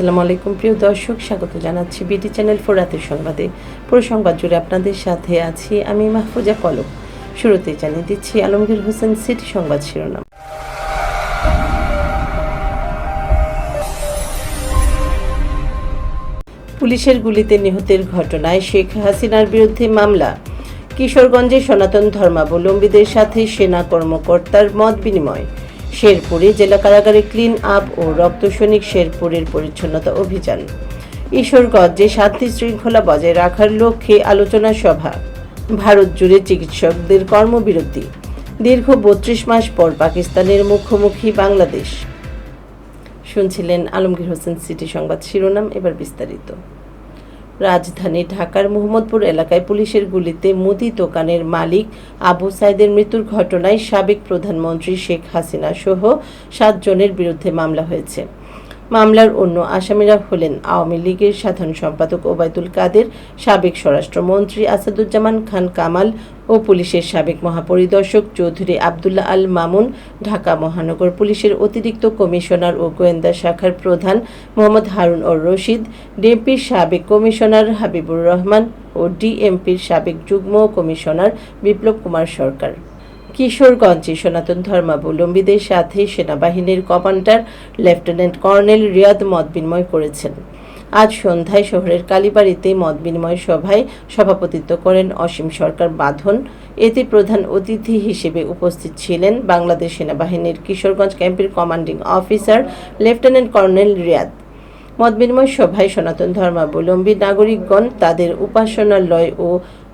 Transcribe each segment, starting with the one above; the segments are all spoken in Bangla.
আসসালামু আলাইকুম, প্রিয় দর্শক, স্বাগত জানাচ্ছি বিডি চ্যানেল ফোর রাতের সংবাদে। পুরো সংবাদ জুড়ে আপনাদের সাথে আছি আমি মাহফুজা পলক শুরুতেই জানিয়ে দিচ্ছি আলমগীর হোসেন সিটি সংবাদ শিরোনাম। পুলিশের গুলিতে নিহতের ঘটনায় শেখ হাসিনার বিরুদ্ধে মামলা। কিশোরগঞ্জে সনাতন ধর্মাবলম্বীদের সাথে সেনা কর্মকর্তার মত বিনিময়। শেরপুরে জেলা কারাগারে ক্লিন আপ ও রক্ত সৈনিক শেরপুরের পরিচ্ছন্নতা অভিযান। ঈশ্বরগঞ্জে শান্তি শৃঙ্খলা বজায় রাখার লক্ষ্যে আলোচনা সভা। ভারত জুড়ে চিকিৎসকদের কর্মবিরতি। দীর্ঘ বত্রিশ মাস পর পাকিস্তানের মুখোমুখি বাংলাদেশ। শুনছিলেন আলমগীর হোসেন সিটি সংবাদ শিরোনাম, এবার বিস্তারিত। রাজধানী ঢাকার মোহাম্মদপুর এলাকায় পুলিশের গুলিতে মুদি দোকানের মালিক আবু সাইদের মৃত্যুর ঘটনায় সাবেক প্রধানমন্ত্রী শেখ হাসিনা সহ সাতজনের বিরুদ্ধে মামলা হয়েছে। মামলার অন্য আসামিরা হলেন আওয়ামী লীগের সাধারণ সম্পাদক ওবায়দুল কাদের, সাবেক স্বরাষ্ট্রমন্ত্রী আসাদুজ্জামান খান কামাল ও পুলিশের সাবেক মহাপরিদর্শক চৌধুরী আবদুল্লাহ আল মামুন, ঢাকা মহানগর পুলিশের অতিরিক্ত কমিশনার ও গোয়েন্দা শাখার প্রধান মোহাম্মদ হারুন ও রশিদ, ডিএমপির সাবেক কমিশনার হাবিবুর রহমান ও ডিএমপির সাবেক যুগ্ম কমিশনার বিপ্লব কুমার সরকার। কিশোরগঞ্জে সনাতন ধর্মাবলম্বীদের সাথে সেনাবাহিনীর কমান্ডার লেফটেন্যান্ট কর্নেল রিয়াদ মত বিনিময় করেছেন। আজ সন্ধ্যায় শহরের কালীবাড়িতে মত বিনিময় সভায় সভাপতিত্ব করেন অসীম সরকার বাঁধন। এতে প্রধান অতিথি হিসেবে উপস্থিত ছিলেন বাংলাদেশ সেনাবাহিনীর কিশোরগঞ্জ ক্যাম্পের commanding officer lieutenant colonel Riyad. মত বিনিময় সভায় সনাতন ধর্মাবলম্বী নাগরিকগণ তাদের উপাসনালয় ও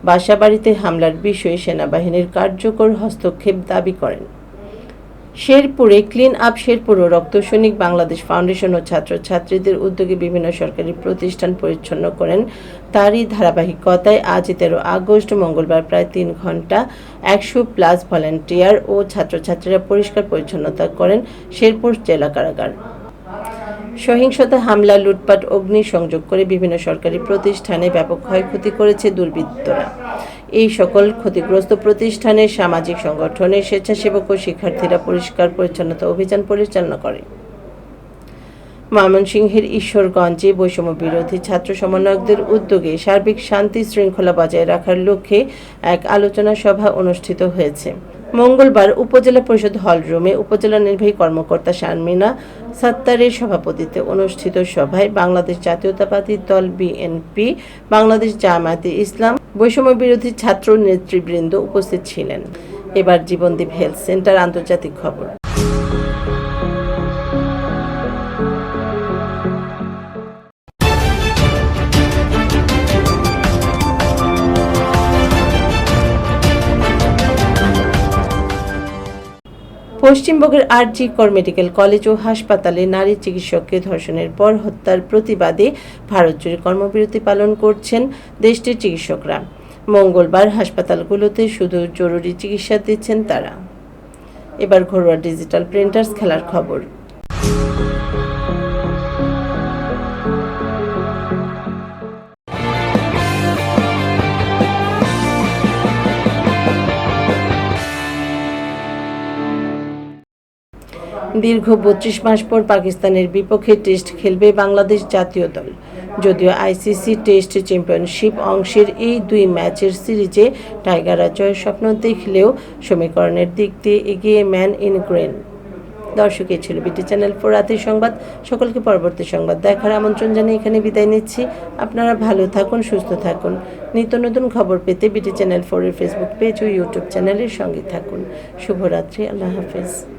বাসাবাড়িতে হামলার বিষয়ে সেনাবাহিনীর কার্যকর হস্তক্ষেপ দাবি করেন। শেরপুরে ক্লিন আপ শেরপুর ও রক্ত সৈনিক বাংলাদেশ ফাউন্ডেশন ও ছাত্রছাত্রীদের উদ্যোগে বিভিন্ন সরকারি প্রতিষ্ঠান পরিচ্ছন্ন করেন। তারই ধারাবাহিকতায় আজ তেরো আগস্ট মঙ্গলবার প্রায় তিন ঘণ্টা একশো প্লাস ভলেন্টিয়ার ও ছাত্রছাত্রীরা পরিষ্কার পরিচ্ছন্নতা করেন শেরপুর জেলা কারাগার। সহিংসতা, হামলা, লুটপাট, অগ্নি সংযোগ করে বিভিন্ন সরকারি প্রতিষ্ঠানে ব্যাপক ক্ষয়ক্ষতি করেছে দুর্বৃত্তরা। এই সকল ক্ষতিগ্রস্ত প্রতিষ্ঠানের সামাজিক সংগঠনের স্বেচ্ছাসেবক ও শিক্ষার্থীরা পরিষ্কার পরিচ্ছন্নতা অভিযান পরিচালনা করে। ময়মনসিংহের ঈশ্বরগঞ্জে বৈষম্য বিরোধী ছাত্র সমন্বয়কদের উদ্যোগে সার্বিক শান্তি শৃঙ্খলা বজায় রাখার লক্ষ্যে এক আলোচনা সভা অনুষ্ঠিত হয়েছে। মঙ্গলবার উপজেলা পরিষদ হল রুমে উপজেলা নির্বাহী কর্মকর্তা শারমিনা সাত্তারের সভাপতিত্বে অনুষ্ঠিত সভায় বাংলাদেশ জাতীয়তাবাদী দল বিএনপি, বাংলাদেশ জামায়াতে ইসলাম, বৈষম্য বিরোধী ছাত্র নেতৃবৃন্দ উপস্থিত ছিলেন। এবার জীবনদীপ হেলথ সেন্টার আন্তর্জাতিক খবর। পশ্চিমবঙ্গের আরজি কর মেডিকেল কলেজ ও হাসপাতালে নারী চিকিৎসককে ধর্ষণের পর হত্যার প্রতিবাদে ভারত জুড়ে কর্মবিরতি পালন করছেন দেশটির চিকিৎসকরা। মঙ্গলবার হাসপাতালগুলোতে শুধু জরুরি চিকিৎসা দিচ্ছেন তারা। এবার ঘরোয়া ডিজিটাল প্রিন্টার্স খেলার খবর। দীর্ঘ বত্রিশ মাস পর পাকিস্তানের বিপক্ষে টেস্ট খেলবে বাংলাদেশ জাতীয় দল। যদিও আইসিসি টেস্ট চ্যাম্পিয়নশিপ অংশের এই দুই ম্যাচের সিরিজে টাইগাররা জয়ের স্বপ্ন দেখলেও সমীকরণের দিক দিয়ে এগিয়ে ম্যান ইন গ্রেন। দর্শক, এই ছিল বিটি চ্যানেল ফোর রাতের সংবাদ। সকলকে পরবর্তী সংবাদ দেখার আমন্ত্রণ জানিয়ে এখানে বিদায় নিচ্ছি। আপনারা ভালো থাকুন, সুস্থ থাকুন। নিত্য নতুন খবর পেতে বিটি চ্যানেল ফোরের ফেসবুক পেজ ও ইউটিউব চ্যানেলের সঙ্গে থাকুন। শুভরাত্রি, আল্লাহ হাফেজ।